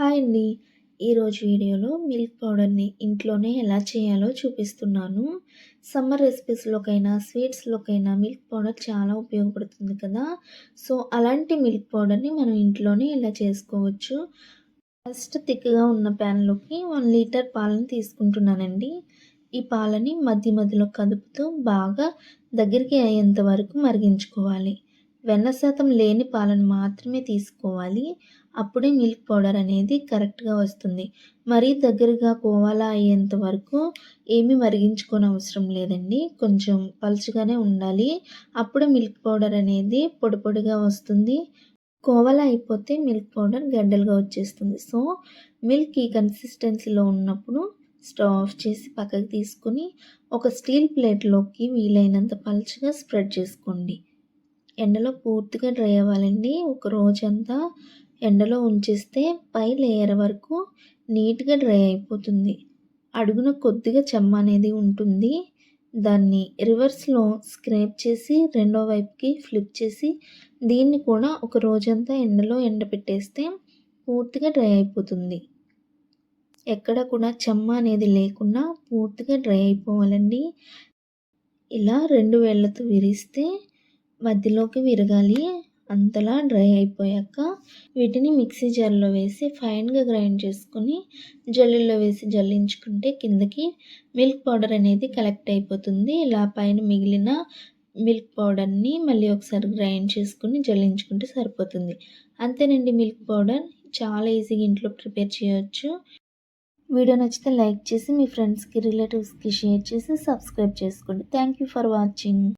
Hi అండి. ఈరోజు వీడియోలో మిల్క్ పౌడర్ని ఇంట్లోనే ఎలా చేయాలో చూపిస్తున్నాను. సమ్మర్ రెసిపీస్లోకైనా స్వీట్స్లోకైనా మిల్క్ పౌడర్ చాలా ఉపయోగపడుతుంది కదా. సో అలాంటి మిల్క్ పౌడర్ని మనం ఇంట్లోనే ఎలా చేసుకోవచ్చు? ఫస్ట్ థిక్గా ఉన్న ప్యాన్లోకి వన్ లీటర్ పాలను తీసుకుంటున్నానండి. ఈ పాలని మధ్య మధ్యలో కదుపుతూ బాగా దగ్గరికి అయ్యేంత వరకు మరిగించుకోవాలి. వెన్న శాతం లేని పాలను మాత్రమే తీసుకోవాలి. అప్పుడే మిల్క్ పౌడర్ అనేది కరెక్ట్గా వస్తుంది. మరీ దగ్గరగా కోవాలా అయ్యేంత వరకు ఏమీ మరిగించుకోని అవసరం లేదండి. కొంచెం పలుచగానే ఉండాలి. అప్పుడే మిల్క్ పౌడర్ అనేది పొడి పొడిగా వస్తుంది. కోవలా అయిపోతే మిల్క్ పౌడర్ గడ్డలుగా వచ్చేస్తుంది. సో మిల్క్ ఈ కన్సిస్టెన్సీలో ఉన్నప్పుడు స్టవ్ ఆఫ్ చేసి పక్కకి తీసుకుని ఒక స్టీల్ ప్లేట్లోకి వీలైనంత పలుచగా స్ప్రెడ్ చేసుకోండి. ఎండలో పూర్తిగా డ్రై అవ్వాలండి. ఒక రోజంతా ఎండలో ఉంచేస్తే పై లేయర్ వరకు నీట్గా డ్రై అయిపోతుంది. అడుగున కొద్దిగా చెమ్మ అనేది ఉంటుంది. దాన్ని రివర్స్లో స్క్రేప్ చేసి రెండో వైపుకి ఫ్లిప్ చేసి దీన్ని కూడా ఒక రోజంతా ఎండలో ఎండబెట్టేస్తే పూర్తిగా డ్రై అయిపోతుంది. ఎక్కడ కూడా చెమ్మ అనేది లేకుండా పూర్తిగా డ్రై అయిపోవాలండి. ఇలా రెండు వేళ్ళతో విరిస్తే మధ్యలోకి విరగాలి. అంతలా డ్రై అయిపోయాక వీటిని మిక్సీ జార్లో వేసి ఫైన్గా గ్రైండ్ చేసుకొని జల్లులో వేసి జల్లించుకుంటే కిందకి మిల్క్ పౌడర్ అనేది కలెక్ట్ అయిపోతుంది. ఇలా పైన మిగిలిన మిల్క్ పౌడర్ని మళ్ళీ ఒకసారి గ్రైండ్ చేసుకుని జల్లించుకుంటే సరిపోతుంది. అంతేనండి మిల్క్ పౌడర్. చాలా ఈజీగా ఇంట్లో ప్రిపేర్ చేయొచ్చు. వీడియో నచ్చితే లైక్ చేసి మీ ఫ్రెండ్స్కి రిలేటివ్స్కి షేర్ చేసి సబ్స్క్రైబ్ చేసుకోండి. Thank you for watching.